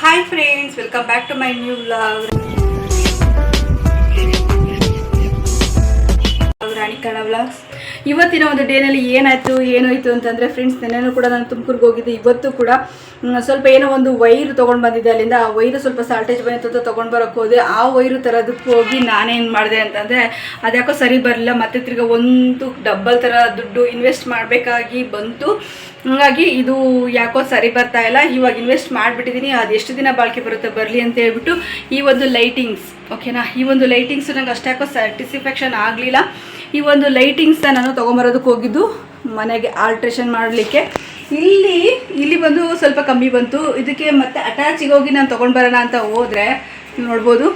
Hi friends, welcome back to my new vlog. Rani Kana ಇವತ್ತಿನ ಒಂದು ಡೇನಲ್ಲಿ ಏನಾಯಿತು ಏನಾಯಿತು ಅಂತಂದರೆ ಫ್ರೆಂಡ್ಸ್ ನೆನ್ನೆನೂ ಕೂಡ ನಾನು ತುಮಕೂರಿಗೆ ಹೋಗಿದ್ದೆ. ಇವತ್ತು ಕೂಡ ಸ್ವಲ್ಪ ಏನೋ ಒಂದು ವೈರು ತೊಗೊಂಡು ಬಂದಿದ್ದೆ ಅಲ್ಲಿಂದ. ಆ ವೈರು ಸ್ವಲ್ಪ ಸಾಲ್ಟೇಜ್ ಬಂದಿತ್ತು ಅಂತ ತೊಗೊಂಡು ಬರೋಕ್ಕೆ ಹೋದೆ. ಆ ವೈರು ತರೋದಕ್ಕೆ ಹೋಗಿ ನಾನೇನು ಮಾಡಿದೆ ಅಂತಂದರೆ, ಅದ್ಯಾಕೋ ಸರಿ ಬರಲಿಲ್ಲ. ಮತ್ತೆ ತಿರ್ಗಿ ಒಂದು ಡಬ್ಬಲ್ ಥರ ದುಡ್ಡು ಇನ್ವೆಸ್ಟ್ ಮಾಡಬೇಕಾಗಿ ಬಂತು. ಹಾಗಾಗಿ ಇದು ಯಾಕೋ ಸರಿ ಬರ್ತಾ ಇಲ್ಲ. ಇವಾಗ ಇನ್ವೆಸ್ಟ್ ಮಾಡಿಬಿಟ್ಟಿದ್ದೀನಿ ಅದು ಎಷ್ಟು ದಿನ ಬಾಳಿಕೆ ಬರುತ್ತೆ ಬರಲಿ ಅಂತ ಹೇಳ್ಬಿಟ್ಟು ಈ ಒಂದು ಲೈಟಿಂಗ್ಸ್ ಓಕೆನಾ ಈ ಒಂದು ಲೈಟಿಂಗ್ಸ್ ನಂಗೆ ಅಷ್ಟ್ಯಾಕೋ ಸ್ಯಾಟಿಸ್ಫ್ಯಾಕ್ಷನ್ ಆಗಲಿಲ್ಲ. ಈ ಒಂದು ಲೈಟಿಂಗ್ಸ್ನ ನಾನು ತೊಗೊಂಬರೋದಕ್ಕೆ ಹೋಗಿದ್ದು, ಮನೆಗೆ ಆಲ್ಟ್ರೇಷನ್ ಮಾಡಲಿಕ್ಕೆ. ಇಲ್ಲಿ ಇಲ್ಲಿ ಬಂದು ಸ್ವಲ್ಪ ಕಮ್ಮಿ ಬಂತು. ಇದಕ್ಕೆ ಮತ್ತೆ ಅಟ್ಯಾಚಿಗೆ ಹೋಗಿ ನಾನು ತೊಗೊಂಡು ಬರೋಣ ಅಂತ ಹೋದರೆ ನೋಡ್ಬೋದು.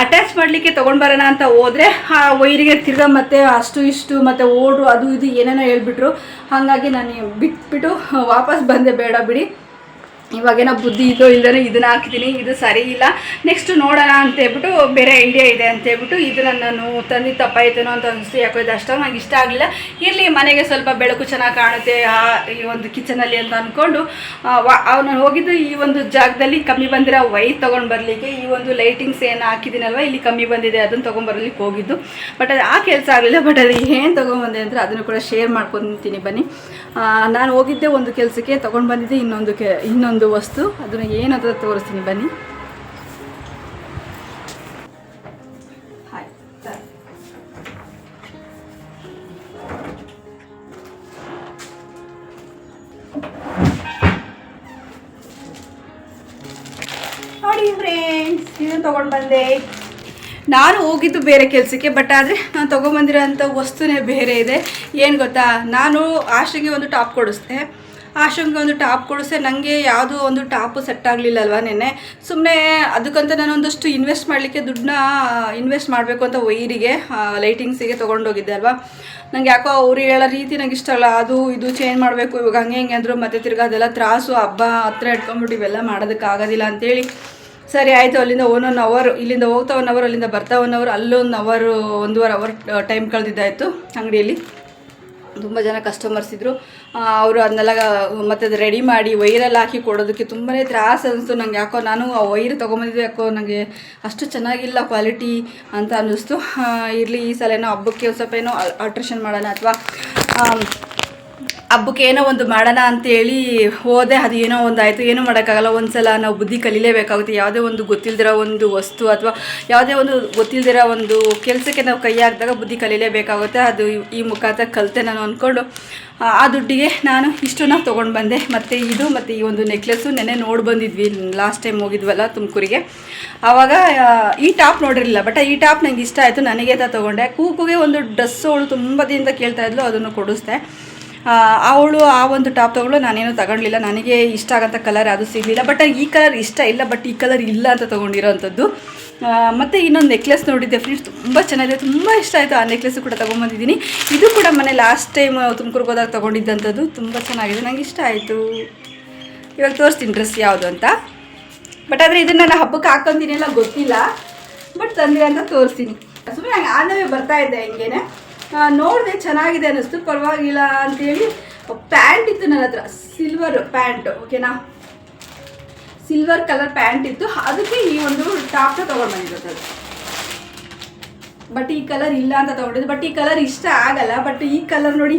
ಅಟ್ಯಾಚ್ ಮಾಡಲಿಕ್ಕೆ ತೊಗೊಂಡು ಬರೋಣ ಅಂತ ಹೋದರೆ, ಆ ವೈರಿಗೆ ತಿರ್ಗಾ ಮತ್ತೆ ಅಷ್ಟು ಇಷ್ಟು ಮತ್ತು ಓಡು ಅದು ಇದು ಏನೇನೋ ಹೇಳ್ಬಿಟ್ರು. ಹಾಗಾಗಿ ನಾನು ಬಿಟ್ಬಿಟ್ಟು ವಾಪಸ್ ಬಂದೆ ಬೇಡ ಬಿಡಿ. ಇವಾಗೇನೋ ಬುದ್ಧಿ ಇದೋ ಇಲ್ಲದೇ ಇದನ್ನ ಹಾಕಿದ್ದೀನಿ ಇದು ಸರಿ ಇಲ್ಲ. ನೆಕ್ಸ್ಟ್ ನೋಡೋಣ ಅಂತ ಹೇಳ್ಬಿಟ್ಟು ಬೇರೆ ಐಡಿಯಾ ಇದೆ ಅಂತ ಹೇಳ್ಬಿಟ್ಟು ಇದನ್ನು ನಾನು ತಂದು ತಪ್ಪಾಯ್ತೇನೋ ಅಂತ ಅನಿಸ್ತು. ಯಾಕೋ ಇದು ಅಷ್ಟೊಂದು ನಂಗೆ ಇಷ್ಟ ಆಗಲಿಲ್ಲ. ಇರಲಿ, ಮನೆಗೆ ಸ್ವಲ್ಪ ಬೆಳಕು ಚೆನ್ನಾಗಿ ಕಾಣುತ್ತೆ, ಆ, ಈ ಒಂದು ಕಿಚನಲ್ಲಿ ಅಂತ ಅಂದ್ಕೊಂಡು ಅವನು ಹೋಗಿದ್ದು ಈ ಒಂದು ಜಾಗದಲ್ಲಿ ಕಮ್ಮಿ ಬಂದಿರೋ ವೈರ್ ತೊಗೊಂಡು ಬರಲಿಕ್ಕೆ, ಈ ಒಂದು ಲೈಟಿಂಗ್ಸ್ ಏನು ಹಾಕಿದ್ದೀನಲ್ವ ಇಲ್ಲಿ ಕಮ್ಮಿ ಬಂದಿದೆ, ಅದನ್ನು ತೊಗೊಂಬರ್ಲಿಕ್ಕೆ ಹೋಗಿದ್ದು. ಬಟ್ ಅದು ಆ ಕೆಲಸ ಆಗಲಿಲ್ಲ ಬಟ್ ಅದು ಏನು ತೊಗೊಂಬಂದೆ ಅಂದರೆ ಅದನ್ನು ಕೂಡ ಶೇರ್ ಮಾಡ್ಕೊತೀನಿ ಬನ್ನಿ. ನಾನು ಹೋಗಿದ್ದೆ ಒಂದು ಕೆಲಸಕ್ಕೆ, ತೊಗೊಂಡು ಬಂದಿದ್ದೆ ಇನ್ನೊಂದು ಕೆ ಇನ್ನೊಂದು ವಸ್ತು. ಅದನ್ನು ಏನಂತ ತೋರಿಸ್ತೀನಿ. ಬನ್ನಿ. ನೋಡಿ ಫ್ರೆಂಡ್ಸ್ ಇದನ್ನು ತೊಗೊಂಡು ಬಂದೆ. ನಾನು ಹೋಗಿದ್ದು ಬೇರೆ ಕೆಲಸಕ್ಕೆ ಬಟ್ ಆದರೆ ನಾನು ತೊಗೊಂಬಂದಿರೋಂಥ ವಸ್ತುನೇ ಬೇರೆ ಇದೆ. ಏನು ಗೊತ್ತಾ? ನಾನು ಆಶೆಗೆ ಒಂದು ಟಾಪ್ ಕೊಡಿಸ್ದೆ. ಆಶಂಗೆ ಒಂದು ಟಾಪ್ ಕೊಡಿಸೆ ನನಗೆ ಯಾವುದೋ ಒಂದು ಟಾಪು ಸೆಟ್ ಆಗಲಿಲ್ಲ ಅಲ್ವಾ ನೆನ್ನೆ. ಸುಮ್ಮನೆ ಅದಕ್ಕಂತ ನಾನು ಒಂದಷ್ಟು ಇನ್ವೆಸ್ಟ್ ಮಾಡಲಿಕ್ಕೆ ದುಡ್ಡನ್ನ ಇನ್ವೆಸ್ಟ್ ಮಾಡಬೇಕು ಅಂತ ವೈರಿಗೆ ಲೈಟಿಂಗ್ಸಿಗೆ ತೊಗೊಂಡೋಗಿದ್ದೆ ಅಲ್ವಾ. ನನಗೆ ಯಾಕೋ ಅವ್ರು ಹೇಳೋ ರೀತಿ ನಂಗೆ ಇಷ್ಟ ಅಲ್ಲ. ಅದು, ಇದು ಚೇಂಜ್ ಮಾಡಬೇಕು, ಇವಾಗ ಹಂಗೆ ಹೆಂಗೆ ಅಂದರು ಮತ್ತೆ ತಿರ್ಗಿ ಅದೆಲ್ಲ ತ್ರಾಸು, ಹಬ್ಬ ಹತ್ರ ಇಟ್ಕೊಂಡ್ಬಿಟ್ಟು ಇವೆಲ್ಲ ಮಾಡೋದಕ್ಕಾಗೋದಿಲ್ಲ ಅಂತೇಳಿ. ಸರಿ ಆಯಿತು, ಅಲ್ಲಿಂದ ಒನ್ ಒನ್ ಅವರ್ ಇಲ್ಲಿಂದ ಹೋಗ್ತಾ ಒನ್ ಅವರ್ ಅಲ್ಲಿಂದ ಬರ್ತಾ ಒನ್ ಅವರ್ ಅಲ್ಲೊಂದು ಅವರ್ ಒಂದೂವರೆ ಅವರ್ ಟೈಮ್ ಕಳೆದಿದ್ದಾಯಿತು ಅಂಗಡಿಯಲ್ಲಿ. ತುಂಬ ಜನ ಕಸ್ಟಮರ್ಸ್ ಇದ್ದರು ಅವರು ಅದನ್ನೆಲ್ಲ, ಮತ್ತೆ ಅದು ರೆಡಿ ಮಾಡಿ ವೈರಲ್ಲಿ ಹಾಕಿ ಕೊಡೋದಕ್ಕೆ ತುಂಬಾ ತ್ರಾಸ ಅನಿಸ್ತು. ನಂಗೆ ಯಾಕೋ ನಾನು ಆ ವೈರ್ ತೊಗೊಂಬಂದಿದ್ದು, ಯಾಕೋ ನನಗೆ ಅಷ್ಟು ಚೆನ್ನಾಗಿಲ್ಲ ಕ್ವಾಲಿಟಿ ಅಂತ ಅನ್ನಿಸ್ತು ಇರಲಿ, ಈ ಸಲ ಏನೋ ಹಬ್ಬಕ್ಕೆ ಸ್ವಲ್ಪ ಏನೋ ಆಲ್ಟ್ರೇಷನ್ ಮಾಡೋಣ ಅಥವಾ ಹಬ್ಬಕ್ಕೆ ಏನೋ ಒಂದು ಮಾಡೋಣ ಅಂತೇಳಿ ಹೋದೆ, ಅದು ಏನೋ ಒಂದು ಆಯಿತು, ಏನೂ ಮಾಡೋಕ್ಕಾಗಲ್ಲ ಒಂದು ಸಲ ನಾವು ಬುದ್ಧಿ ಕಲೀಲೇಬೇಕಾಗುತ್ತೆ. ಯಾವುದೇ ಒಂದು ಗೊತ್ತಿಲ್ಲದಿರೋ ಒಂದು ವಸ್ತು ಅಥವಾ ಯಾವುದೇ ಒಂದು ಗೊತ್ತಿಲ್ದಿರೋ ಒಂದು ಕೆಲಸಕ್ಕೆ ನಾವು ಕೈ ಹಾಕಿದಾಗ ಬುದ್ಧಿ ಕಲೀಲೇಬೇಕಾಗುತ್ತೆ. ಅದು ಈ- ಮುಖಾಂತರ ಕಲಿತೆ ನಾನು ಅಂದ್ಕೊಂಡು, ಆ ದುಡ್ಡಿಗೆ ನಾನು ಇಷ್ಟನ್ನ ತೊಗೊಂಡು ಬಂದೆ. ಮತ್ತು ಇದು, ಮತ್ತು ಈ ಒಂದು ನೆಕ್ಲೆಸ್ಸು ನೆನೆ ನೋಡಿ ಬಂದಿದ್ವಿ. ಲಾಸ್ಟ್ ಟೈಮ್ ಹೋಗಿದ್ವಲ್ಲ ತುಮಕೂರಿಗೆ. ಆವಾಗ ಈ ಟಾಪ್ ನೋಡಿರಲಿಲ್ಲ, ಬಟ್ ಈ ಟಾಪ್ ನಂಗೆ ಇಷ್ಟ ಆಯಿತು. ನನಗೆ ಅಂತ ತೊಗೊಂಡೆ. ಕೂಕುಗೆ ಒಂದು ಡ್ರೆಸ್ಸು ಅವಳು ತುಂಬ ದಿನದಿಂದ ಕೇಳ್ತಾ ಇದ್ಲು, ಅದನ್ನು ಕೊಡಿಸ್ದೆ. ಅವಳು ಆ ಒಂದು ಟಾಪ್ ತೊಗೊಳ್ಳು ನಾನೇನು ತಗೊಳ್ಳಿಲ್ಲ ನನಗೆ ಇಷ್ಟ ಆಗೋಂಥ ಕಲರ್ ಅದು ಸಿಗಲಿಲ್ಲ. ಬಟ್ ಈ ಕಲರ್ ಇಷ್ಟ ಇಲ್ಲ ಬಟ್ ಈ ಕಲರ್ ಇಲ್ಲ ಅಂತ ತೊಗೊಂಡಿರೋವಂಥದ್ದು ಮತ್ತು ಇನ್ನೊಂದು ನೆಕ್ಲೆಸ್ ನೋಡಿದ್ದೆ. ಫ್ರೆಂಡ್ಸ್ ತುಂಬ ಚೆನ್ನಾಗಿದೆ. ತುಂಬ ಇಷ್ಟ ಆಯಿತು. ಆ ನೆಕ್ಲೆಸ್ ಕೂಡ ತೊಗೊಂಬಂದಿದ್ದೀನಿ. ಇದು ಕೂಡ ಮನೆ ಲಾಸ್ಟ್ ಟೈಮ್ ತುಮಕೂರಿಗೆ ಹೋದಾಗ ತೊಗೊಂಡಿದ್ದಂಥದ್ದು. ತುಂಬ ಚೆನ್ನಾಗಿದೆ. ನನಗೆ ಇಷ್ಟ ಆಯಿತು. ಇವಾಗ ತೋರಿಸ್ತೀನಿ ಡ್ರೆಸ್ ಯಾವುದು ಅಂತ. ಬಟ್ ಆದರೆ ಇದನ್ನು ನಾನು ಹಬ್ಬಕ್ಕೆ ಹಾಕೊಂತೀನಿ ಎಲ್ಲ ಗೊತ್ತಿಲ್ಲ. ಬಟ್ ತಂದೆ ಅಂತ ತೋರಿಸ್ತೀನಿ. ಸುಮ್ಮನೆ ಬರ್ತಾ ಇದ್ದೆ ಹಿಂಗೇನೆ. ನೋಡಿದೆ ಚೆನ್ನಾಗಿದೆ ಅನ್ನಿಸ್ತು, ಪರವಾಗಿಲ್ಲ ಅಂತೇಳಿ ಪ್ಯಾಂಟ್ ಇತ್ತು ನನ್ನ ಹತ್ರ ಸಿಲ್ವರ್ ಪ್ಯಾಂಟ್ ಓಕೆನಾ ಸಿಲ್ವರ್ ಕಲರ್ ಪ್ಯಾಂಟ್ ಇತ್ತು. ಅದಕ್ಕೆ ಈ ಒಂದು ಟಾಪ್ನ ತೊಗೊಂಡು ಬಂದಿರೋದು ಬಟ್ ಈ ಕಲರ್ ಇಲ್ಲ ಅಂತ ತೊಗೊಂಡಿದ್ದು. ಬಟ್ ಈ ಕಲರ್ ಇಷ್ಟ ಆಗಲ್ಲ. ಬಟ್ ಈ ಕಲರ್ ನೋಡಿ